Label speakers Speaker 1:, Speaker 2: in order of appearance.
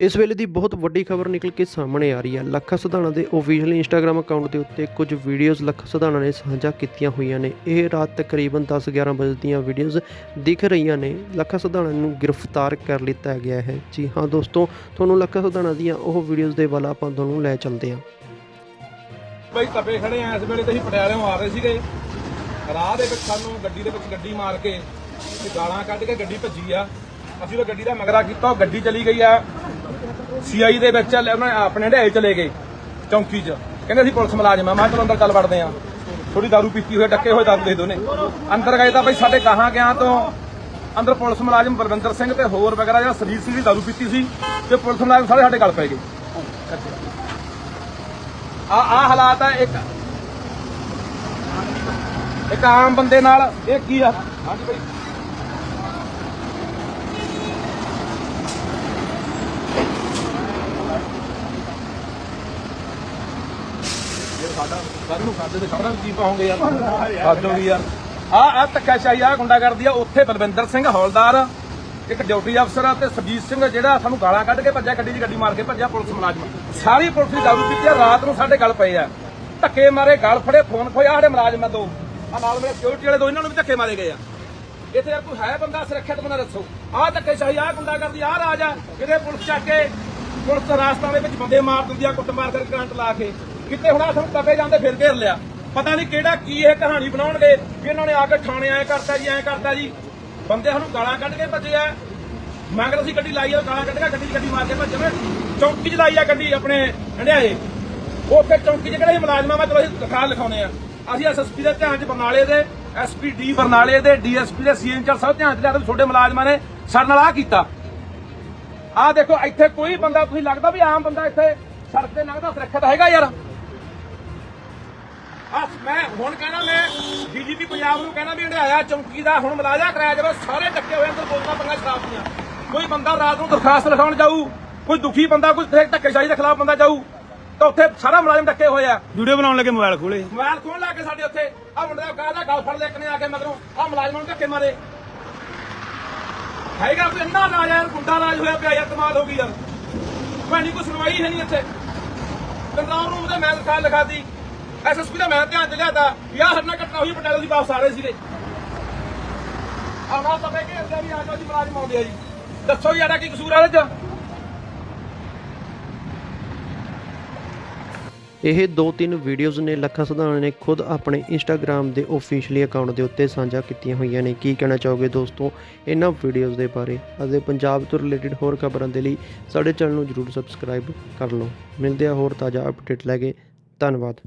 Speaker 1: ਇਸ ਵੇਲੇ ਦੀ ਬਹੁਤ ਵੱਡੀ ਖਬਰ ਨਿਕਲ ਕੇ ਸਾਹਮਣੇ ਆ ਰਹੀ ਹੈ। ਲੱਖਾ ਸਧਾਣਾ ਦੇ ਓਫੀਸ਼ੀਅਲ ਇੰਸਟਾਗ੍ਰam ਅਕਾਊਂਟ ਦੇ ਉੱਤੇ ਕੁਝ ਵੀਡੀਓਜ਼ ਲੱਖਾ ਸਧਾਣਾ ਨੇ ਸਾਂਝਾ ਕੀਤੀਆਂ ਹੋਈਆਂ ਨੇ। ਇਹ ਰਾਤ ਤਕਰੀਬਨ 10-11 ਵਜੇ ਦੀਆਂ ਵੀਡੀਓਜ਼ ਦਿਖ ਰਹੀਆਂ ਨੇ। ਲੱਖਾ ਸਧਾਣਾ ਨੂੰ ਗ੍ਰਿਫਤਾਰ ਕਰ ਲਿੱਤਾ ਗਿਆ ਹੈ। ਜੀ ਹਾਂ ਦੋਸਤੋ, ਤੁਹਾਨੂੰ ਲੱਖਾ ਸਧਾਣਾ ਦੀਆਂ ਉਹ ਵੀਡੀਓਜ਼ ਦੇ ਵੱਲ ਆਪਾਂ ਤੁਹਾਨੂੰ ਲੈ ਚੱਲਦੇ ਹਾਂ।
Speaker 2: ਬਈ ਤਪੇ ਖੜੇ ਆ, ਇਸ ਵੇਲੇ ਤੇ ਅਸੀਂ ਪਟਿਆਲਿਓਂ ਆ ਰਹੇ ਸੀਗੇ। ਰਾਹ ਦੇ ਵਿੱਚ ਸਾਨੂੰ ਗੱਡੀ ਦੇ ਵਿੱਚ ਗੱਡੀ ਮਾਰ ਕੇ ਗਾਲਾਂ ਕੱਢ ਕੇ ਗੱਡੀ ਭੱਜੀ ਆ। ਅਸੀਂ ਉਹ ਗੱਡੀ ਦਾ ਮਗਰਾ ਕੀਤਾ, ਉਹ ਗੱਡੀ ਚਲੀ ਗਈ ਆ। ਸੀਆਈ ਦੇ ਵਿੱਚ ਉਹਨਾਂ ਆਪਣੇ ਢੇਲ ਚਲੇ ਗਏ, ਚੌਂਕੀ 'ਚ। ਕਹਿੰਦੇ ਅਸੀਂ ਪੁਲਿਸ ਮੁਲਾਜ਼ਮ ਆ, ਮੈਂ ਚਲੋ ਅੰਦਰ ਚੱਲ ਵੜਦੇ ਆ। ਥੋੜੀ ਦਾਰੂ ਪੀਤੀ ਹੋਏ ਡੱਕੇ ਹੋਏ ਦਾਰੂ ਦੇ ਦੋਨੇ ਅੰਦਰ ਗਏ ਤਾਂ ਬਈ ਸਾਡੇ ਗਾਹਾਂ ਗਿਆ ਤੋਂ? ਅੰਦਰ ਪੁਲਿਸ ਮੁਲਾਜ਼ਮ ਬਲਵਿੰਦਰ ਸਿੰਘ ਤੇ ਹੋਰ ਵਗੈਰਾ ਜਿਹੜਾ ਸਰਜੀਤ ਸਿੰਘ ਦੀ ਦਾਰੂ ਪੀਤੀ ਸੀ ਤੇ ਪੁਲਿਸ ਮੁਲਾਜ਼ਮ ਸਾਰੇ ਸਾਡੇ ਗਲ ਪੈ ਗਏ। ਆ ਆ ਹਾਲਾਤ ਆ ਇੱਕ। ਇੱਕ ਆਮ ਬੰਦੇ ਨਾਲ, ਇਹ ਕੀ ਆ? ਹਾਂਜੀ ਭਾਈ ਸਾਡਾ ਕੱਲ ਨੂੰ ਖਾਦੇ ਤੇ ਖਬਰਾਂ ਕੀ ਪਾਉਂਗੇ ਯਾਰ? ਖਾਦੋ ਵੀ ਯਾਰ। ਆ ਆ ਧੱਕਾਸ਼ਾਹੀ ਆ ਗੁੰਡਾ ਕਰਦੀ ਆ, ਉੱਥੇ ਬਲਵਿੰਦਰ ਸਿੰਘ ਹੌਲਦਾਰ, ਇੱਕ ਡਿਊਟੀ ਅਫਸਰ ਆ ਤੇ ਸਰਜੀਤ ਸਿੰਘ ਜਿਹੜਾ ਸਾਨੂੰ ਗਾਲਾਂ ਕੱਢ ਕੇ ਭੱਜਿਆ, ਗੱਡੀ 'ਚ ਗੱਡੀ ਮਾਰ ਕੇ ਭੱਜਿਆ ਪੁਲਿਸ ਮੁਲਾਜ਼ਮ। ਸਾਰੀ ਪੁਲਿਸ ਦੀ ਦਾਰੂ ਪੀਤੀ ਆ, ਰਾਤ ਨੂੰ ਸਾਡੇ ਗੱਲ ਪਏ ਆ। ਧੱਕੇ ਮਾਰੇ, ਗਲ ਫੜੇ, ਫੋਨ ਖੋਇਆ ਸਾਡੇ ਮੁਲਾਜ਼ਮ ਦੋ ਆ ਨਾਲ ਮੇਰੇ ਸਿਕਿਉਰਿਟੀ ਵਾਲੇ ਦੋ, ਇਹਨਾਂ ਨੂੰ ਵੀ ਧੱਕੇ ਮਾਰੇ ਗਏ ਆ। ਇੱਥੇ ਯਾਰ ਕੋਈ ਹੈ ਬੰਦਾ ਸੁਰੱਖਿਅਤ ਬੰਦਾ ਦੱਸੋ। ਆਹ ਧੱਕੇ ਸ਼ਾਹੀ ਆਹ ਗੁੰਡਾ ਕਰਦੀ ਆਹ ਰਾਜ ਆ। ਕਿਤੇ ਪੁਲਿਸ ਚੱਕ ਕੇ ਪੁਲਿਸ ਰਾਸਤਾਂ ਦੇ ਵਿੱਚ ਬੰਦੇ ਮਾਰ ਦਿੰਦੀ ਆ ਕੁੱਟ ਮਾਰ ਕਰਕੇ ਕਰੰਟ ਲਾ ਕੇ। ਕਿਤੇ ਹੁਣ ਸਾਨੂੰ ਤਪੇ ਜਾਂਦੇ ਫਿਰ ਘੇਰ ਲਿਆ। ਪਤਾ ਨਹੀਂ ਕਿਹੜਾ ਕੀ ਇਹ ਕਹਾਣੀ ਬਣਾਉਣਗੇ ਕਿ ਇਹਨਾਂ ਨੇ ਆ ਕੇ ਥਾਣੇ ਐ ਕਰਤਾ ਜੀ, ਐ ਕਰਤਾ ਜੀ। ਬੰਦੇ ਸਾਨੂੰ ਗਾਲਾਂ ਕੱਢ ਕੇ ਭੱਜੇ ਆ। ਮਗਰ ਅਸੀਂ ਗੱਡੀ ਲਾਈ ਆ, ਗਾਲਾਂ ਕੱਢ ਕੇ ਗੱਡੀ 'ਚ ਗੱਡੀ ਮਾਰ ਕੇ ਭੱਜੇ ਚੌਂਕੀ 'ਚ ਲਾਈ ਆ ਗੱਡੀ ਆਪਣੇ ਹੰਡਿਆਏ। ਉੱਥੇ ਚੌਂਕੀ 'ਚ ਕਿਹੜੇ ਸੀ? ਮੁਲਾਜ਼ਮਾਂ ਮੈਂ ਚਲੋ ਅਸੀਂ ਲਿਖਾ ਲਿਖਾਉਣੇ ਆ। ਅਸੀਂ ਐਸਐਸਪੀ ਦੇ ਧਿਆਨ 'ਚ ਬਰਨਾਲੇ ਦੇ ਐਸਪੀ ਡੀ ਬਰਨਾਲੇ ਦੇ ਡੀਐਸਪੀ ਦੇ ਸੀਐਨਚਰ ਸਭ ਧਿਆਨ 'ਚ ਲਿਆ। ਤੇ ਮੁਲਾਜ਼ਮਾਂ ਨੇ ਸਾਡੇ ਨਾਲ ਆ ਕੀਤਾ। ਆਹ ਦੇਖੋ, ਇੱਥੇ ਕੋਈ ਬੰਦਾ, ਤੁਸੀਂ ਲੱਗਦਾ ਵੀ ਆਮ ਬੰਦਾ ਇੱਥੇ, ਸੜਕ ਤੇ ਲੰਘਦਾ, ਸੁਰੱਖਿਅਤ ਹੈਗਾ ਯਾਰ। ਆ ਮੈਂ ਹੁਣ ਕਹਿਣਾ ਮੈਂ ਡੀਜੀਪੀ ਪੰਜਾਬ ਨੂੰ ਕਹਿਣਾ ਵੀ ਹੰਡਿਆਇਆ ਚੌਂਕੀ ਦਾ ਹੁਣ ਮਲਾਜਾ ਕਰਾਇਆ ਜਾਵੇ ਸਾਰੇ ਟੱਕੇ ਹੋਏ ਅੰਦਰ ਬੋਤਲਾਂ ਪੰਗਾ ਸ਼ਰਾਬ ਦੀਆਂ। ਕੋਈ ਬੰਦਾ ਰਾਤ ਨੂੰ ਦਰਖਾਸਤ ਲਿਖਾਉਣ ਜਾਊ ਕੋਈ ਦੁਖੀ ਬੰਦਾ ਕੋਈ ਧੱਕੇਸ਼ਾਹੀ ਦੇ ਖਿਲਾਫ ਬੰਦਾ ਜਾਊ ਤਾਂ ਉੱਥੇ ਸਾਰਾ ਮੁਲਾਜ਼ਮ ਟੱਕੇ ਹੋਏ ਆ।
Speaker 3: ਵੀਡੀਓ ਬਣਾਉਣ ਲੱਗੇ ਮੋਬਾਈਲ ਖੋਲੇ।
Speaker 2: ਮੋਬਾਈਲ ਖੋਲ ਲਾ ਕੇ ਸਾਡੇ ਉੱਥੇ ਆ ਮੁੰਡੇ ਦਾ ਕਾਹਦਾ ਗਲ ਫੜ ਲੈ ਕੇ ਨੇ ਆ ਕੇ ਮਗਰੋਂ ਆ ਮੁਲਾਜ਼ਮਾਂ ਨੂੰ ਧੱਕੇ ਮਾਰੇ। ਹੈਗਾ ਕੋਈ ਇੰਨਾ ਰਾਜ ਯਾਰ ਗੁੰਡਾ ਰਾਜ ਹੋਇਆ ਪਿਆ ਯਾਰ ਕਮਾਲ ਹੋ ਗਈ ਯਾਰ। ਭਾਣੀ ਕੋਈ ਸੁਣਵਾਈ ਹੈ ਨਹੀਂ ਇੱਥੇ। ਕੰਟਰੋਲ ਰੂਮ ਤੇ ਮੈਂ ਲਿਖਾ ਲਿਖਾਤੀ। ਐਸਐਸਪੀ ਦਾ ਮੈਂ ਧਿਆਨ ਚ ਲਿਆਤਾ ਵੀ ਹਰਨਾ ਘਟਨਾ ਹੋਈ, ਪਟਿਆਲੇ ਦੀ ਵਾਪਸ ਆ ਰਹੇ ਸੀਗੇ। ਆ ਨਾ ਤਬੇ ਅੰਦਰ ਵੀ ਆ ਜਾਓ ਜੀ ਮੁਲਾਜ਼ਮ ਆ ਜੀ। ਦੱਸੋ ਯਾਰਾ ਕੀ ਕਸੂਰ ਆ ਇਹਦੇ ਚ?
Speaker 1: ਇਹ ਦੋ ਤਿੰਨ ਵੀਡੀਓਜ਼ ਨੇ ਲੱਖਾ ਸਧਾਰਨ ਨੇ ਖੁਦ ਆਪਣੇ ਇੰਸਟਾਗ੍ਰam ਦੇ ਓਫੀਸ਼ੀਅਲੀ ਅਕਾਊਂਟ ਦੇ ਉੱਤੇ ਸਾਂਝਾ ਕੀਤੀਆਂ ਹੋਈਆਂ ਨੇ। ਕੀ ਕਹਿਣਾ ਚਾਹੋਗੇ ਦੋਸਤੋ ਇਹਨਾਂ ਵੀਡੀਓਜ਼ ਦੇ ਬਾਰੇ? ਅਤੇ ਪੰਜਾਬ ਤੋਂ ਰਿਲੇਟਡ ਹੋਰ ਖਬਰਾਂ ਦੇ ਲਈ ਸਾਡੇ ਚੈਨਲ ਨੂੰ ਜਰੂਰ ਸਬਸਕ੍ਰਾਈਬ ਕਰ ਲਓ। ਮਿਲਦੇ ਆ ਹੋਰ ਤਾਜ਼ਾ ਅਪਡੇਟ ਲੈ ਕੇ। ਧੰਨਵਾਦ।